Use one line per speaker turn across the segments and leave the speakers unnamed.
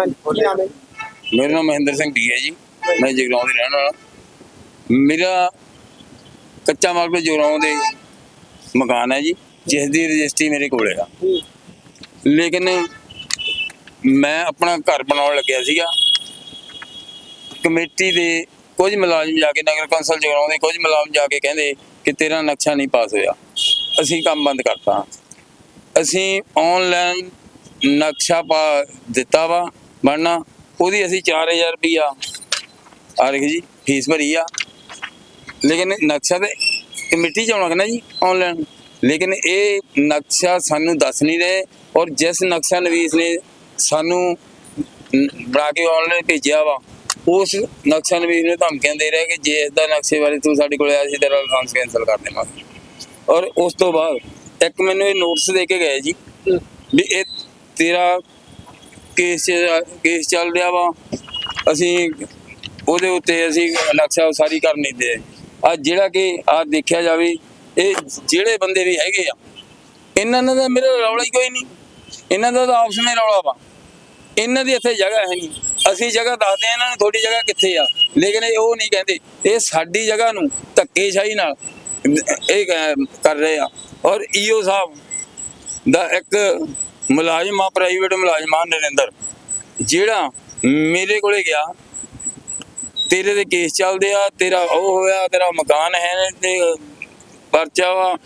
ਹਾਂਜੀ ਕੀ ਨਾਮ ਹੈ?
ਮੇਰਾ ਨਾਮ ਮਹਿੰਦਰ ਸਿੰਘ ਡੀ ਹੈ ਜੀ। ਮੈਂ ਜਗਰਾਉਂ ਦੇ ਰਹਿਣ ਵਾਲਾ। ਮੇਰਾ ਕੱਚਾ ਮਾਰਕੀਟ ਜਗਰਾਉਂ ਦੇ ਮਕਾਨ ਹੈ ਜੀ ਜਿਸ ਦੀ ਰਜਿਸਟਰੀ ਮੇਰੇ ਕੋਲ ਹੈਗਾ ਲੇਕਿਨ ਮੈਂ ਆਪਣਾ ਘਰ ਬਣਾਉਣ ਲੱਗਿਆ ਸੀਗਾ। ਕਮੇਟੀ ਦੇ ਕੁਝ ਮੁਲਾਜ਼ਮ ਜਾ ਕੇ ਨਗਰ ਕੌਂਸਲ ਜਗਰਾਉਂ ਦੇ ਕੁਝ ਮੁਲਾਜ਼ਮ ਜਾ ਕੇ ਕਹਿੰਦੇ ਕਿ ਤੇਰਾ ਨਕਸ਼ਾ ਨਹੀਂ ਪਾਸ ਹੋਇਆ। ਅਸੀਂ ਕੰਮ ਬੰਦ ਕਰਤਾ। ਅਸੀਂ ਆਨਲਾਈਨ ਨਕਸ਼ਾ ਪਾ ਦਿੱਤਾ ਵਾ। ਬਣਨਾ ਉਹਦੀ ਅਸੀਂ 4000 ਰੁਪਿਆ ਆ। ਰਹੀ ਜੀ ਫੀਸ ਭਰੀ ਆ। ਲੇਕਿਨ ਨਕਸ਼ਾ ਤੇ ਕਮੇਟੀ ਚ ਆਉਣਾ ਕਿ ਨਾ ਜੀ ਆਨਲਾਈਨ ਲੇਕਿਨ ਇਹ ਨਕਸ਼ਾ ਸਾਨੂੰ ਦੱਸ ਨਹੀਂ ਰਹੇ ਔਰ ਜਿਸ ਨਕਸ਼ਾ ਨਵੀਸ ਨੇ ਸਾਨੂੰ ਬਣਾ ਕੇ ਆਨਲਾਈਨ ਭੇਜਿਆ ਵਾ ਉਸ ਨਕਸ਼ਾ ਨਵੀਸ ਨੂੰ ਧਮਕੀਆਂ ਦੇ ਰਿਹਾ ਕਿ ਜੇ ਇਸ ਦਾ ਨਕਸ਼ੇ ਬਾਰੇ ਤੂੰ ਸਾਡੇ ਕੋਲ ਆਇਆ ਸੀ ਤੇਰਾ ਲਾਇਸੈਂਸ ਕੈਂਸਲ ਕਰ ਦੇਵਾਂਗੇ। ਔਰ ਉਸ ਤੋਂ ਬਾਅਦ ਇੱਕ ਮੈਨੂੰ ਇਹ ਨੋਟਿਸ ਦੇ ਕੇ ਗਏ ਜੀ ਵੀ ਇਹ ਤੇਰਾ ਕੇਸ ਕੇਸ ਚੱਲ ਰਿਹਾ ਵਾ। ਅਸੀਂ ਉਹਦੇ ਉੱਤੇ ਅਸੀਂ ਨਕਸ਼ਾ ਉਸਾਰੀ ਕਰ ਨਹੀਂ ਦੇ। ਆ ਜਿਹੜਾ ਕਿ ਆ ਦੇਖਿਆ ਜਾਵੇ, ਇਹ ਜਿਹੜੇ ਬੰਦੇ ਵੀ ਹੈਗੇ ਆ, ਇਹਨਾਂ ਦਾ ਤਾਂ ਮੇਰਾ ਰੌਲਾ ਹੀ ਕੋਈ ਨਹੀਂ। ਇਹਨਾਂ ਦਾ ਤਾਂ ਆਪਸ ਵਿੱਚ ਰੌਲਾ ਵਾ। ਇਹਨਾਂ ਦੀ ਇੱਥੇ ਜਗ੍ਹਾ ਹੈ ਨਹੀਂ। ਅਸੀਂ ਜਗ੍ਹਾ ਦੱਸਦੇ ਆ ਇਹਨਾਂ ਨੂੰ ਤੁਹਾਡੀ ਜਗ੍ਹਾ ਕਿੱਥੇ ਆ। ਲੇਕਿਨ ਇਹ ਉਹ ਨਹੀਂ ਕਹਿੰਦੇ, ਇਹ ਸਾਡੀ ਜਗ੍ਹਾ ਨੂੰ ਧੱਕੇਸ਼ਾਹੀ ਨਾਲ ਇਹ ਕ- ਕਰ ਰਹੇ ਆ। ਔਰ ਈਓ ਸਾਹਿਬ ਦਾ ਇੱਕ ਮੁਲਾਜ਼ਮ ਆ ਪ੍ਰਾਈਵੇਟ ਮੁਲਾਜ਼ਮ ਆ ਨਰਿੰਦਰ। ਜਿਹੜਾ ਮੇਰੇ ਕੋਲੇ ਗਿਆ, ਤੇਰੇ ਦੇ ਕੇਸ ਚੱਲਦੇ ਆ, ਤੇਰਾ ਉਹ ਹੋਇਆ, ਤੇਰਾ ਮਕਾਨ ਹੈ ਤੇ ਪਰਚਾ ਵਾ।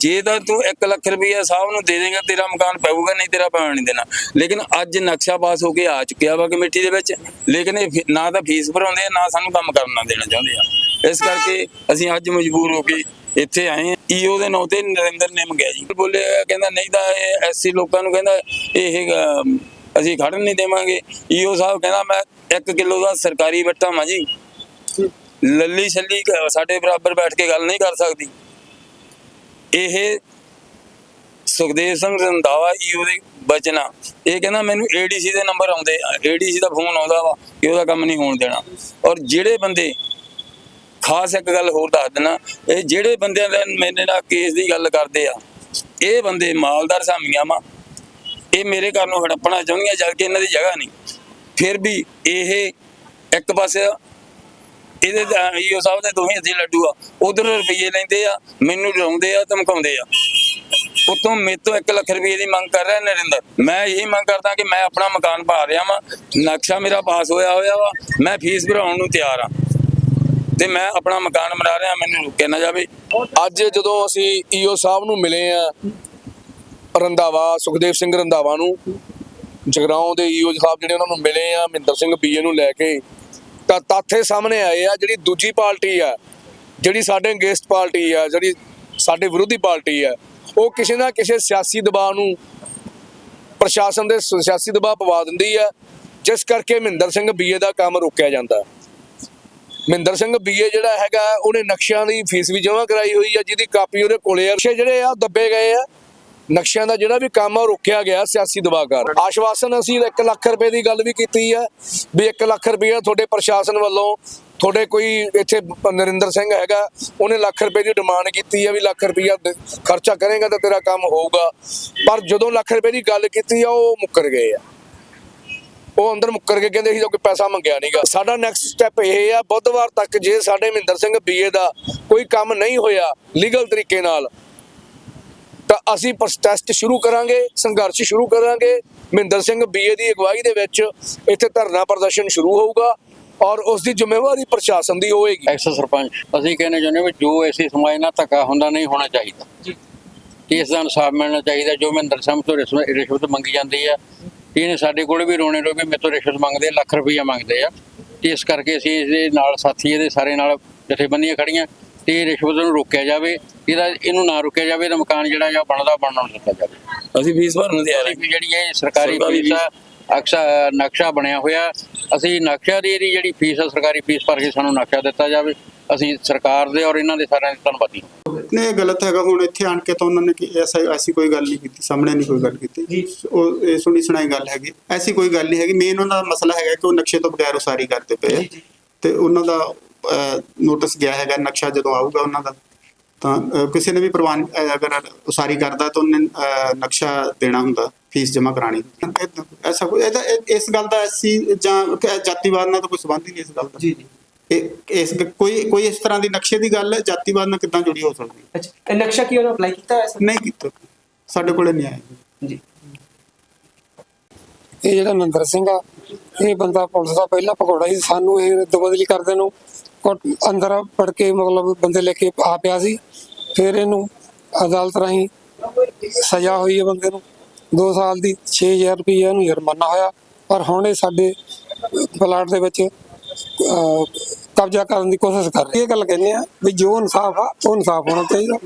ਜੇ ਤਾਂ ਤੂੰ 1 ਲੱਖ ਰੁਪਇਆ ਸਾਹਿਬ ਨੂੰ ਦੇ ਦੇਗਾ, ਤੇਰਾ ਮਕਾਨ ਪਊਗਾ, ਨਹੀਂ ਤੇਰਾ ਪੈਣ ਨਹੀਂ ਦੇਣਾ। ਲੇਕਿਨ ਅੱਜ ਨਕਸ਼ਾ ਪਾਸ ਹੋ ਕੇ ਆ ਚੁੱਕਿਆ ਵਾ ਕਮੇਟੀ ਦੇ ਵਿੱਚ। ਲੇਕਿਨ ਇਹ ਨਾ ਤਾਂ ਫੀਸ ਭਰਾਉਂਦੇ ਆ, ਨਾ ਸਾਨੂੰ ਕੰਮ ਕਰਨਾ ਦੇਣਾ ਚਾਹੁੰਦੇ ਆ। ਇਸ ਕਰਕੇ ਅਸੀਂ ਅੱਜ ਮਜਬੂਰ ਹੋ ਕੇ ਇੱਥੇ ਆਏ ਈਓ ਦੇ ਨਾਂ ਤੇ ਨਰਿੰਦਰ ਨੇ ਮੰਗਿਆ ਜੀ। ਬੋਲੇ ਕਹਿੰਦਾ, ਨਹੀਂ ਤਾਂ ਇਹ ਐਸਸੀ ਲੋਕਾਂ ਨੂੰ ਕਹਿੰਦਾ, ਇਹ ਅਸੀਂ ਖੜਨ ਨਹੀਂ ਦੇਵਾਂਗੇ। ਈਓ ਸਾਹਿਬ ਕਹਿੰਦਾ, ਮੈਂ 1 ਕਿਲੋ ਦਾ ਸਰਕਾਰੀ ਬੱਟਾ ਮਾ ਜੀ। ਲੱਲੀ ਛੱਲੀ ਸਾਡੇ ਬਰਾਬਰ ਬੈਠ ਕੇ ਗੱਲ ਨਹੀਂ ਕਰ ਸਕਦੀ। ਇਹ ਸੁਖਦੇਵ ਸਿੰਘ ਰੰਧਾਵਾ ਈਓ ਦੇ ਬਚਨਾ। ਇਹ ਕਹਿੰਦਾ, ਮੈਨੂੰ ਏਡੀਸੀ ਦੇ ਨੰਬਰ ਆਉਂਦੇ ਏਡੀਸੀ ਦਾ ਫੋਨ ਆਉਂਦਾ ਵਾ ਕਿ ਉਹਦਾ ਕੰਮ ਨਹੀਂ ਹੋਣ ਦੇਣਾ। ਔਰ ਜਿਹੜੇ ਬੰਦੇ ਖਾਸ ਇੱਕ ਗੱਲ ਹੋਰ ਦੱਸ ਦੇਣਾ ਇਹ ਜਿਹੜੇ ਬੰਦਿਆਂ ਦੇ ਮੇਰੇ ਨਾਲ ਕੇਸ ਦੀ ਗੱਲ ਕਰਦੇ ਆ, ਇਹ ਬੰਦੇ ਮਾਲਦਾਰ ਸਾਮੀਆਂ ਵਾ। ਇਹ ਮੇਰੇ ਘਰ ਨੂੰ ਹੜੱਪਣਾ ਚਾਹੁੰਦੀਆਂ, ਜਦ ਕਿ ਇਹਨਾਂ ਦੀ ਜਗ੍ਹਾ ਨਹੀਂ। ਫਿਰ ਵੀ ਇਹ ਇੱਕ ਪਾਸੇ ਇਹਦੇ ਈਓ ਸਾਹਿਬ ਦੇ ਦੋਹੇ ਅਸੀਂ ਲੱਡੂ ਆ, ਉਧਰ ਰੁਪਈਏ ਲੈਂਦੇ ਆ, ਮੈਨੂੰ ਡਰਾਉਂਦੇ ਆ, ਧਮਕਾਉਂਦੇ ਆ। ਉਤੋਂ ਮੇਰੇ ਤੋਂ 1 ਲੱਖ ਰੁਪਏ ਦੀ ਮੰਗ ਕਰ ਰਿਹਾ ਨਰਿੰਦਰ। ਮੈਂ ਇਹੀ ਮੰਗ ਕਰਦਾ ਕਿ ਮੈਂ ਆਪਣਾ ਮਕਾਨ ਪਾ ਰਿਹਾ ਵਾਂ, ਨਕਸ਼ਾ ਮੇਰਾ ਪਾਸ ਹੋਇਆ ਹੋਇਆ ਵਾ, ਮੈਂ ਫੀਸ ਭਰਾਉਣ ਨੂੰ ਤਿਆਰ ਆ। ਤੇ ਮੈਂ ਆਪਣਾ ਮਕਾਨ ਬਣਾ ਰਿਹਾ, ਮੈਨੂੰ ਰੁਕਿਆ ਨਾ ਜਾਵੇ।
ਅੱਜ ਜਦੋਂ ਅਸੀਂ ਈਓ ਸਾਹਿਬ ਨੂੰ ਮਿਲੇ ਆ, ਰੰਧਾਵਾ, ਸੁਖਦੇਵ ਸਿੰਘ ਰੰਧਾਵਾ ਨੂੰ, ਜਗਰਾਉਂ ਦੇ ਈਓ ਸਾਹਿਬ ਜਿਹੜੇ ਉਹਨਾਂ ਨੂੰ ਮਿਲੇ ਆ, ਮਹਿੰਦਰ ਸਿੰਘ ਬੀਏ ਨੂੰ ਲੈ ਕੇ, ਤਾਂ ਤੱਥੇ ਸਾਹਮਣੇ ਆਏ ਆ ਜਿਹੜੀ ਦੂਜੀ ਪਾਰਟੀ ਆ, ਜਿਹੜੀ ਸਾਡੇ ਅਗੇਂਸਟ ਪਾਰਟੀ ਆ, ਜਿਹੜੀ ਸਾਡੇ ਵਿਰੋਧੀ ਪਾਰਟੀ ਆ, ਉਹ ਕਿਸੇ ਨਾ ਕਿਸੇ ਸਿਆਸੀ ਦਬਾਅ ਨੂੰ ਪ੍ਰਸ਼ਾਸਨ ਦੇ ਸਿਆਸੀ ਦਬਾਅ ਪਵਾ ਦਿੰਦੀ ਆ, ਜਿਸ ਕਰਕੇ ਮਹਿੰਦਰ ਸਿੰਘ ਬੀਏ ਦਾ ਕੰਮ ਰੋਕਿਆ ਜਾਂਦਾ। ਮਹਿੰਦਰ ਸਿੰਘ ਬੀਏ ਜਿਹੜਾ ਹੈਗਾ, ਉਹਨੇ ਨਕਸ਼ਿਆਂ ਦੀ ਫੀਸ ਵੀ ਜਮ੍ਹਾਂ ਕਰਾਈ ਹੋਈ ਆ, ਜਿਹਦੀ ਕਾਪੀ ਉਹਦੇ ਕੋਲੇ ਆ। ਨਕਸ਼ੇ ਜਿਹੜੇ ਆ ਦੱਬੇ ਗਏ ਆ। ਨਕਸ਼ਿਆਂ ਦਾ ਜਿਹੜਾ ਵੀ ਕੰਮ ਆ ਰੋਕਿਆ ਗਿਆ ਸਿਆਸੀ ਦਬਾਅ ਕਾਰਨ ਆਸ਼ਵਾਸਨ ਅਸੀਂ 1 ਲੱਖ ਰੁਪਏ ਦੀ ਗੱਲ ਵੀ ਕੀਤੀ ਆ, ਵੀ 1 ਲੱਖ ਰੁਪਏ ਤੁਹਾਡੇ ਪ੍ਰਸ਼ਾਸਨ ਵੱਲੋਂ, ਤੁਹਾਡੇ ਕੋਈ ਇੱਥੇ ਨਰਿੰਦਰ ਸਿੰਘ ਹੈਗਾ, ਉਹਨੇ ਲੱਖ ਰੁਪਏ ਦੀ ਡਿਮਾਂਡ ਕੀਤੀ ਆ ਵੀ ਲੱਖ ਰੁਪਇਆ ਖਰਚਾ ਕਰੇਗਾ ਤਾਂ ਤੇਰਾ ਕੰਮ ਹੋਊਗਾ। ਪਰ ਜਦੋਂ ਲੱਖ ਰੁਪਏ ਦੀ ਗੱਲ ਕੀਤੀ ਆ, ਉਹ ਮੁੱਕਰ ਗਏ ਆ। ਉਹ ਅੰਦਰ ਮੁੱਕਰ ਕੇ ਕਹਿੰਦੇ ਸੀ ਜੋ ਕੋਈ ਪੈਸਾ ਮੰਗਿਆ ਨਹੀਂਗਾ ਸਾਡਾ ਨੈਕਸਟ ਸਟੈਪ ਇਹ ਆ ਬੁੱਧਵਾਰ ਤੱਕ ਜੇ ਸਾਡੇ ਮਹਿੰਦਰ ਸਿੰਘ ਬੀਏ ਦਾ ਕੋਈ ਕੰਮ ਨਹੀਂ ਹੋਇਆ ਲੀਗਲ ਤਰੀਕੇ ਨਾਲ ਤਾਂ ਅਸੀਂ ਪ੍ਰੋਟੈਸਟ ਸ਼ੁਰੂ ਕਰਾਂਗੇ ਸੰਘਰਸ਼ ਸ਼ੁਰੂ ਕਰਾਂਗੇ। ਮਹਿੰਦਰ ਸਿੰਘ ਬੀਏ ਦੀ ਅਗਵਾਈ ਦੇ ਵਿੱਚ ਇੱਥੇ ਧਰਨਾ ਪ੍ਰਦਰਸ਼ਨ ਸ਼ੁਰੂ ਹੋਊਗਾ ਔਰ ਉਸ ਦੀ ਜ਼ਿੰਮੇਵਾਰੀ ਪ੍ਰਸ਼ਾਸਨ ਦੀ ਹੋਏਗੀ।
ਐਕਸ ਸਰਪੰਚ ਅਸੀਂ ਕਹਿੰਦੇ ਚਾਹੁੰਦੇ ਵੀ ਜੋ ਐਸੀ ਸਮਾਜ ਨਾਲ ਧੱਕਾ ਹੁੰਦਾ ਨਹੀਂ ਹੋਣਾ ਚਾਹੀਦਾ।
ਜੀ।
ਕੇਸ ਦਾ ਇਨਸਾਫ ਮਿਲਣਾ ਚਾਹੀਦਾ ਜੋ ਮਹਿੰਦਰ ਸਿੰਘ ਤੋਂ ਰਿਸ਼ਵਤ ਰਿਸ਼ਵਤ ਮੰਗੀ ਜਾਂਦੀ ਆ ਇਹਨੇ ਸਾਡੇ ਕੋਲ ਵੀ ਰੋਣੇ ਰੋ ਵੀ ਮੇਰੇ ਤੋਂ ਰਿਸ਼ਵਤ ਮੰਗਦੇ ਆ, ਲੱਖ ਰੁਪਈਆ ਮੰਗਦੇ ਆ। ਤੇ ਇਸ ਕਰਕੇ ਅਸੀਂ ਇਹਦੇ ਨਾਲ ਸਾਥੀ ਇਹਦੇ ਸਾਰੇ ਨਾਲ ਜਥੇਬੰਦੀਆਂ ਖੜੀਆਂ ਤੇ ਰਿਸ਼ਵਤ ਨੂੰ ਰੋਕਿਆ ਜਾਵੇ। ਇਹਦਾ ਇਹਨੂੰ ਨਾ ਰੋਕਿਆ ਜਾਵੇ ਤਾਂ ਮਕਾਨ ਜਿਹੜਾ ਆ ਬਣਦਾ ਬਣਨਾ ਨੂੰ ਦਿੱਤਾ ਜਾਵੇ।
ਅਸੀਂ ਫੀਸ ਭਰਨ ਨੂੰ ਤਿਆਰ ਹਾਂ।
ਅਸੀਂ ਜਿਹੜੀ ਇਹ ਸਰਕਾਰੀ
ਸਰਕਾਰੀ
ਫੀਸ ਆ ਅਕਸਾ ਨਕਸ਼ਾ ਬਣਿਆ ਹੋਇਆ। ਅਸੀਂ ਨਕਸ਼ਾ ਦੀ ਇਹਦੀ ਜਿਹੜੀ ਫੀਸ ਆ ਸਰਕਾਰੀ ਫੀਸ ਭਰ ਕੇ ਸਾਨੂੰ ਨਕਸ਼ਾ ਦਿੱਤਾ ਜਾਵੇ। ਅਸੀਂ ਸਰਕਾਰ ਦੇ ਔਰ ਇਹਨਾਂ ਦੇ ਸਾਰਿਆਂ ਦੇ ਧੰਨਵਾਦੀ
ਇਹ ਗਲਤ ਹੈਗਾ ਹੁਣ ਇੱਥੇ ਆਣ ਕੇ ਤਾਂ ਉਹਨਾਂ ਨੇ ਕਿ ਐਸਾ ਐਸੀ ਕੋਈ ਗੱਲ ਨਹੀਂ ਕੀਤੀ ਸਾਹਮਣੇ ਨਹੀਂ ਕੋਈ ਗੱਲ ਕੀਤੀ। ਉਹ ਇਹ ਸੁਣੀ ਸੁਣਾਈ ਗੱਲ ਹੈਗੀ। ਐਸੀ ਕੋਈ ਗੱਲ ਨਹੀਂ ਹੈਗੀ। ਮੇਨ ਉਹਨਾਂ ਦਾ ਮਸਲਾ ਹੈਗਾ ਕਿ ਉਹ ਨਕਸ਼ੇ ਤੋਂ ਬਗੈਰ ਉਸਾਰੀ ਕਰਦੇ ਪਏ ਆ। ਤੇ ਉਹਨਾਂ ਦਾ ਨੋਟਿਸ ਗਿਆ ਹੈਗਾ ਨਕਸ਼ਾ ਜਦੋਂ ਆਊਗਾ ਉਹਨਾਂ ਦਾ ਤਾਂ ਕਿਸੇ ਨੇ ਵੀ ਪ੍ਰਵਾਨ ਅਗਰ ਉਸਾਰੀ ਕਰਦਾ ਤਾਂ ਉਹਨੇ ਨਕਸ਼ਾ ਦੇਣਾ ਹੁੰਦਾ ਫੀਸ ਜਮ੍ਹਾਂ ਕਰਾਣੀ ਐਸਾ ਕੋਈ ਇਸ ਗੱਲ ਦਾ ਐਸੀ ਜਾਂ ਜਾਤੀਵਾਦ ਨਾਲ ਤਾਂ ਕੋਈ ਸੰਬੰਧ ਹੀ ਨਹੀਂ ਇਸ ਗੱਲ ਦਾ।
ਜੀ ਜੀ।
ਇਸ ਕੋਈ ਕੋਈ ਇਸ ਤਰ੍ਹਾਂ ਦੀ ਨਕਸ਼ੇ ਦੀ ਗੱਲ ਜਾਤੀਵਾਦ ਨਾਲ ਕਿੱਦਾਂ ਜੁੜੀ ਹੋ ਸਕਦੀ ਹੈ?
ਅੱਛਾ ਇਹ ਨਕਸ਼ਾ ਕੀ ਉਹਨੇ ਅਪਲਾਈ ਕੀਤਾ ਹੈ ਸਰ?
ਨਹੀਂ ਕੀਤਾ। ਸਾਡੇ ਕੋਲੇ ਨਹੀਂ ਆਇਆ।
ਜੀ।
ਇਹ ਜਿਹੜਾ ਨੰਦਰ ਸਿੰਘ ਆ ਇਹ ਬੰਦਾ ਪੁਲਿਸ ਦਾ ਪਹਿਲਾ ਪਕੌੜਾ ਸੀ। ਸਾਨੂੰ ਇਹ ਦਬਦਲੀ ਕਰਦੇ ਨੂੰ ਅੰਦਰ ਪੜ ਕੇ ਮਤਲਬ ਬੰਦੇ ਲੈ ਕੇ ਆ ਪਿਆ ਸੀ। ਫਿਰ ਇਹਨੂੰ ਅਦਾਲਤ ਰਾਹੀਂ ਸਜ਼ਾ ਹੋਈ ਹੈ ਬੰਦੇ ਨੂੰ। 2 ਸਾਲ ਦੀ 6000 ਰੁਪਏ ਇਹਨੂੰ ਜੁਰਮਾਨਾ ਹੋਇਆ। ਪਰ ਹੁਣ ਇਹ ਸਾਡੇ ਪਲਾਟ ਦੇ ਵਿੱਚ ਕਬਜ਼ਾ ਕਰਨ ਦੀ ਕੋਸ਼ਿਸ਼ ਕਰ ਰਹੇ ਇਹ ਗੱਲ ਕਹਿੰਦੇ ਆ ਵੀ ਜੋ ਇਨਸਾਫ ਆ, ਉਹ ਇਨਸਾਫ ਹੋਣਾ ਚਾਹੀਦਾ।